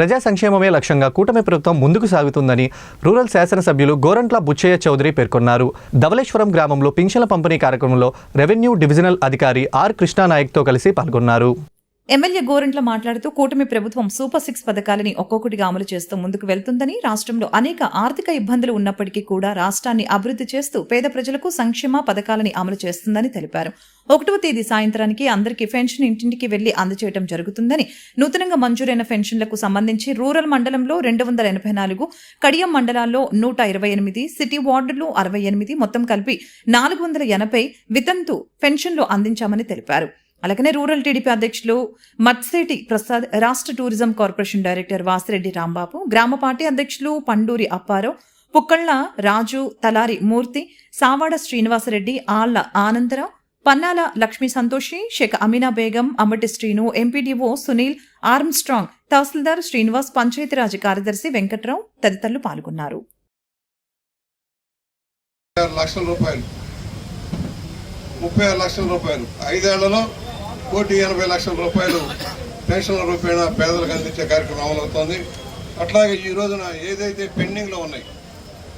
ప్రజా సంక్షేమమే లక్ష్యంగా కూటమి ప్రభుత్వం ముందుకు సాగుతుందని రూరల్ శాసనసభ్యులు గోరంట్ల బుచ్చయ్య చౌదరి పేర్కొన్నారు. ధవలేశ్వరం గ్రామంలో పింఛన్ల పంపిణీ కార్యక్రమంలో రెవెన్యూ డివిజనల్ అధికారి ఆర్ కృష్ణానాయక్తో కలిసి పాల్గొన్నారు. ఎమ్మెల్యే గోరంట్ల మాట్లాడుతూ కూటమి ప్రభుత్వం సూపర్ సిక్స్ పథకాలని ఒక్కొక్కటిగా అమలు చేస్తూ ముందుకు వెళ్తుందని రాష్ట్రంలో అనేక ఆర్థిక ఇబ్బందులు ఉన్నప్పటికీ కూడా రాష్ట్రాన్ని అభివృద్ధి చేస్తూ పేద ప్రజలకు సంక్షేమ పథకాలని అమలు చేస్తుందని తెలిపారు. ఒకటవ తేదీ సాయంత్రానికి అందరికీ పెన్షన్ ఇంటింటికి వెళ్ళి అందజేయడం జరుగుతుందని నూతనంగా మంజూరైన పెన్షన్లకు సంబంధించి రూరల్ మండలంలో రెండు వందల ఎనభై నాలుగు కడియం మండలాల్లో నూట ఇరవై ఎనిమిది సిటీ వార్డులు అరవై ఎనిమిది మొత్తం కలిపి నాలుగు వందల ఎనభై వితంతు పెన్షన్లు అందించామని తెలిపారు. అలాగనే రూరల్ టీడీపీ అధ్యక్షులు మత్సేటి ప్రసాద్ రాష్ట్ర tourism corporation director Vasireddy Rambabu గ్రామ పార్టీ అధ్యక్షులు పండూరి అప్పారావు పుక్కళ్ళ రాజు తలారి మూర్తి సావాడ శ్రీనివాసరెడ్డి ఆళ్ళ ఆనందరావు పన్నాల లక్ష్మీ సంతోషి షేక్ అమీనా బేగం అమ్మటి శ్రీను ఎంపీడీఓ సునీల్ ఆర్మ్స్ట్రాంగ్ తహసీల్దార్ శ్రీనివాస్ పంచాయతీరాజ్ కార్యదర్శి వెంకట్రావు తదితరులు పాల్గొన్నారు. లక్షల రూపాయలు. ముప్పై ఆరు లక్షల రూపాయలు. ఐదేళ్ళలో కోటి ఎనభై లక్షల రూపాయలు పెన్షన్ల రూపేణా పేదలకు అందించే కార్యక్రమం అమలవుతోంది అట్లాగే ఈ రోజున ఏదైతే పెండింగ్లో ఉన్నాయి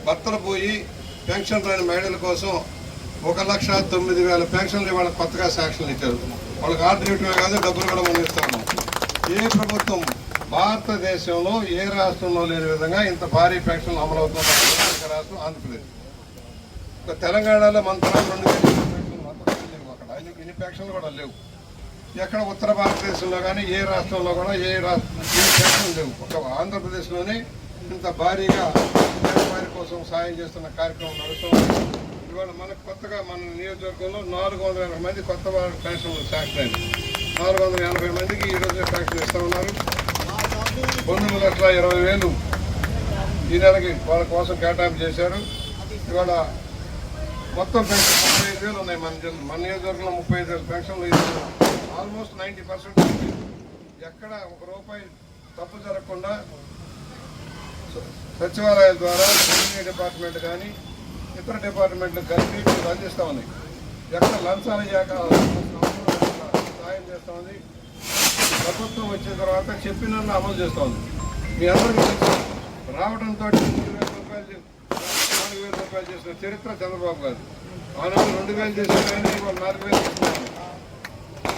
భర్తలు పోయి పెన్షన్ రాని మహిళల కోసం ఒక లక్ష తొమ్మిది వేల పెన్షన్లు ఇవాళ కొత్తగా శాంక్షన్లు ఇచ్చారు. వాళ్ళకి ఆర్డర్ ఇవ్వటమే కాదు డబ్బులు కూడా మనం ఇస్తాము ఏ ప్రభుత్వం భారతదేశంలో ఏ రాష్ట్రంలో లేని విధంగా ఇంత భారీ పెన్షన్లు అమలవుతున్న రాష్ట్రం ఆంధ్రప్రదేశ్. ఇంకా తెలంగాణలో మన రెండు వేల పెన్షన్లు లేవు అక్కడ. ఆయనకి ఇన్ని పెన్షన్లు కూడా లేవు. ఎక్కడ ఉత్తర భారతదేశంలో కానీ ఏ రాష్ట్రంలో కూడా ఏ రాష్ట్రం ఏ పెన్షన్లు లేవు. ఒక ఆంధ్రప్రదేశ్లోనే ఇంత భారీగా వారి కోసం సాయం చేస్తున్న కార్యక్రమం నడుస్తుంది. ఇవాళ మనకు కొత్తగా మన నియోజకవర్గంలో నాలుగు వందల ఎనభై మంది కొత్త వారి పెన్షన్లు శాంక్షన్ అయింది. నాలుగు వందల ఎనభై మందికి ఈ రోజు ఇస్తా ఉన్నారు. పంతొమ్మిది లక్షల ఇరవై వేలు ఈ నెలకి వాళ్ళ కోసం కేటాయింపు చేశారు. ఇవాళ మొత్తం పెన్షన్ ముప్పై ఐదు వేలు ఉన్నాయి. మన మన నియోజకవర్గంలో ముప్పై ఐదు వేలు పెన్షన్లు ఇస్తున్నారు ఆల్మోస్ట్ నైంటీ పర్సెంట్ ఎక్కడ ఒక రూపాయి తప్పు జరగకుండా సచివాలయాల ద్వారా రెవెన్యూ డిపార్ట్మెంట్ కానీ ఇతర డిపార్ట్మెంట్లు కలిపి మీరు అందిస్తూ ఉన్నాయి ఎక్కడ లంచాలు చేయక సాయం చేస్తూ ఉంది. ప్రభుత్వం వచ్చిన తర్వాత చెప్పిన అమలు చేస్తూ ఉంది. మీ అందరికీ తెలుసు రావడంతో మూడు వేల రూపాయలు నాలుగు వేల రూపాయలు చేసిన చరిత్ర చంద్రబాబు గారు ఆనాడు రెండు వేలు చేసిన నాలుగు వేలు